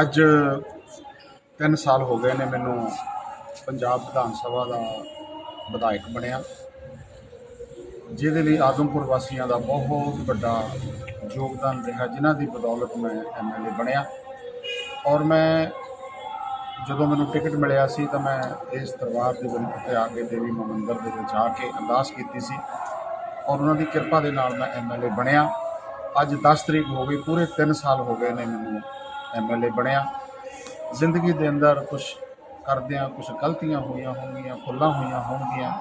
ਅੱਜ 3 ਸਾਲ ਹੋ ਗਏ ਨੇ ਮੈਨੂੰ ਪੰਜਾਬ ਵਿਧਾਨ ਸਭਾ ਦਾ ਵਿਧਾਇਕ ਬਣਿਆ। ਜਿਹਦੇ ਲਈ ਆਦਮਪੁਰ ਵਾਸੀਆਂ ਦਾ ਬਹੁਤ ਵੱਡਾ ਯੋਗਦਾਨ ਰਿਹਾ, ਜਿਨ੍ਹਾਂ ਦੀ ਬਦੌਲਤ ਮੈਂ ਐਮਐਲਏ ਬਣਿਆ। ਔਰ ਮੈਂ ਜਦੋਂ ਮੈਨੂੰ ਟਿਕਟ ਮਿਲਿਆ ਸੀ ਤਾਂ ਮੈਂ ਇਸ ਦਰਬਾਰ ਦੇ ਵਿੱਚ ਤੇ ਆ ਕੇ ਦੇਵੀ ਮੰਦਰ ਦੇ ਵਿੱਚ ਆ ਕੇ ਅਰਦਾਸ ਕੀਤੀ ਸੀ। ਔਰ ਉਹਨਾਂ ਦੀ ਕਿਰਪਾ ਦੇ ਨਾਲ ਮੈਂ ਐਮਐਲਏ ਬਣਿਆ। ਅੱਜ 10 ਤਰੀਕ ਹੋ ਗਈ, ਪੂਰੇ 3 ਸਾਲ ਹੋ ਗਏ ਨੇ ਮੈਨੂੰ ਐਮਐਲਏ ਬਣਿਆ। ਜ਼ਿੰਦਗੀ ਦੇ ਅੰਦਰ ਕੁਝ ਕਰਦਿਆਂ ਕੁਝ ਗਲਤੀਆਂ ਹੋਈਆਂ ਹੋਣਗੀਆਂ, ਭੁੱਲਾਂ ਹੋਈਆਂ ਹੋਣਗੀਆਂ।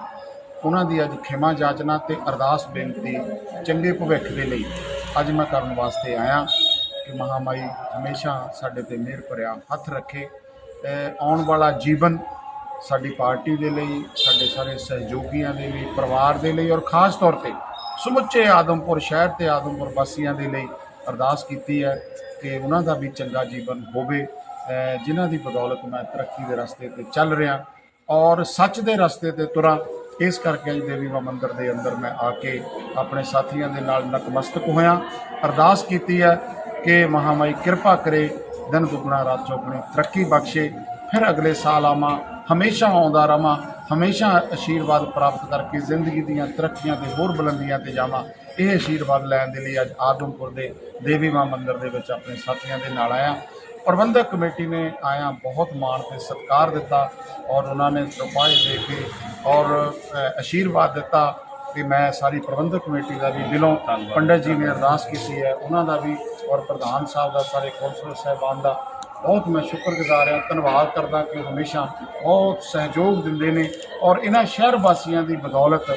ਉਹਨਾਂ ਦੀ ਅੱਜ ਖਿਮਾ ਜਾਚਨਾ ਤੇ ਅਰਦਾਸ ਬੇਨਤੀ ਚੰਗੇ ਭਵਿੱਖ ਦੇ ਲਈ ਅੱਜ ਮੈਂ ਕਰਨ ਵਾਸਤੇ ਆਇਆ ਕਿ ਮਹਾਮਾਈ ਹਮੇਸ਼ਾ ਸਾਡੇ ਤੇ ਮਿਹਰ ਭਰਿਆ ਹੱਥ ਰੱਖੇ ਆਉਣ ਵਾਲਾ ਜੀਵਨ ਸਾਡੀ ਪਾਰਟੀ ਦੇ ਲਈ, ਸਾਡੇ ਸਾਰੇ ਸਹਿਯੋਗੀਆਂ ਦੇ ਲਈ, ਪਰਿਵਾਰ ਦੇ ਲਈ ਔਰ ਖਾਸ ਤੌਰ ਤੇ ਸਮੁੱਚੇ ਆਦਮਪੁਰ ਸ਼ਹਿਰ ਤੇ ਆਦਮਪੁਰ ਵਾਸੀਆਂ ਦੇ ਲਈ ਅਰਦਾਸ ਕੀਤੀ ਹੈ। ਕਿ ਉਹਨਾਂ ਦਾ ਵੀ ਚੰਗਾ ਜੀਵਨ ਹੋਵੇ ਜਿਨ੍ਹਾਂ ਦੀ ਬਦੌਲਤ ਮੈਂ ਤਰੱਕੀ ਦੇ ਰਸਤੇ ਤੇ ਚੱਲ ਰਿਹਾ। ਔਰ ਸੱਚ ਦੇ ਰਸਤੇ ਤੇ ਤੁਰਾਂ, ਇਸ ਕਰਕੇ ਅੱਜ ਦੇਵੀ ਮਾਂ ਮੰਦਿਰ ਦੇ ਅੰਦਰ ਮੈਂ ਆ ਕੇ ਆਪਣੇ ਸਾਥੀਆਂ ਦੇ ਨਾਲ ਨਤਮਸਤਕ ਹੋਇਆ। ਅਰਦਾਸ ਕੀਤੀ ਹੈ ਕਿ ਮਹਾਮਾਈ ਕਿਰਪਾ ਕਰੇ ਦਿਨ ਦੁਗਣਾ ਰਾਤ ਚੌਗਣੀ ਤਰੱਕੀ ਬਖਸ਼ੇ। ਫਿਰ ਅਗਲੇ ਸਾਲ ਆਵਾਂ, ਹਮੇਸ਼ਾ ਆਉਂਦਾ ਰਵਾਂ। ਹਮੇਸ਼ਾ ਆਸ਼ੀਰਵਾਦ ਪ੍ਰਾਪਤ ਕਰਕੇ ਜ਼ਿੰਦਗੀ ਦੀਆਂ ਤਰੱਕੀਆਂ ਤੇ ਹੋਰ ਬੁਲੰਦੀਆਂ ਤੇ ਜਾਵਾਂ ਇਹ ਆਸ਼ੀਰਵਾਦ ਲੈਣ ਦੇ ਲਈ ਅੱਜ ਆਦਮਪੁਰ ਦੇ ਦੇਵੀ ਮਾਂ ਮੰਦਿਰ ਦੇ ਵਿੱਚ ਆਪਣੇ ਸਾਥੀਆਂ ਦੇ ਨਾਲ ਆਇਆ। ਪ੍ਰਬੰਧਕ ਕਮੇਟੀ ਨੇ ਆਇਆ ਬਹੁਤ ਮਾਣ ਤੇ ਸਤਿਕਾਰ ਦਿੱਤਾ ਔਰ ਉਹਨਾਂ ਨੇ ਰੁਪਏ ਦੇ ਕੇ ਔਰ ਅ, ਆਸ਼ੀਰਵਾਦ ਦਿੱਤਾ ਕਿ ਮੈਂ ਸਾਰੀ ਪ੍ਰਬੰਧਕ ਕਮੇਟੀ ਦਾ ਵੀ ਦਿਲੋਂ ਪੰਡਤ ਜੀ ਨੇ ਅਰਦਾਸ ਕੀਤੀ ਹੈ। ਉਹਨਾਂ ਦਾ ਵੀ ਔਰ ਪ੍ਰਧਾਨ ਸਾਹਿਬ ਦਾ ਸਾਰੇ ਕੌਂਸਲਰ ਸਾਹਿਬਾਨ ਦਾ ਬਹੁਤ ਮੈਂ ਸ਼ੁਕਰਗੁਜ਼ਾਰ ਹਾਂ, ਧੰਨਵਾਦ ਕਰਦਾ ਕਿ ਉਹ ਹਮੇਸ਼ਾ ਬਹੁਤ ਸਹਿਯੋਗ ਦਿੰਦੇ ਨੇ ਔਰ ਇਹਨਾਂ ਸ਼ਹਿਰ ਵਾਸੀਆਂ ਦੀ ਬਦੌਲਤ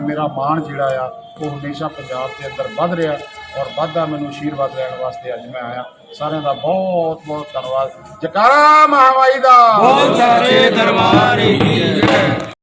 ਮੇਰਾ ਮਾਣ ਜਿਹੜਾ ਆ, ਉਹ ਹਮੇਸ਼ਾ ਪੰਜਾਬ ਦੇ ਅੰਦਰ ਵੱਧ ਰਿਹਾ ਔਰ ਵੱਧਦਾ ਮੈਨੂੰ ਆਸ਼ੀਰਵਾਦ ਲੈਣ ਵਾਸਤੇ ਅੱਜ ਮੈਂ ਆਇਆ। ਸਾਰਿਆਂ ਦਾ ਬਹੁਤ ਬਹੁਤ ਧੰਨਵਾਦ। ਜਕਾਰਾ ਮਹਾਮਾਈ ਦਾ। ਬਹੁਤ ਸਾਰੇ ਦਰਬਾਰੀ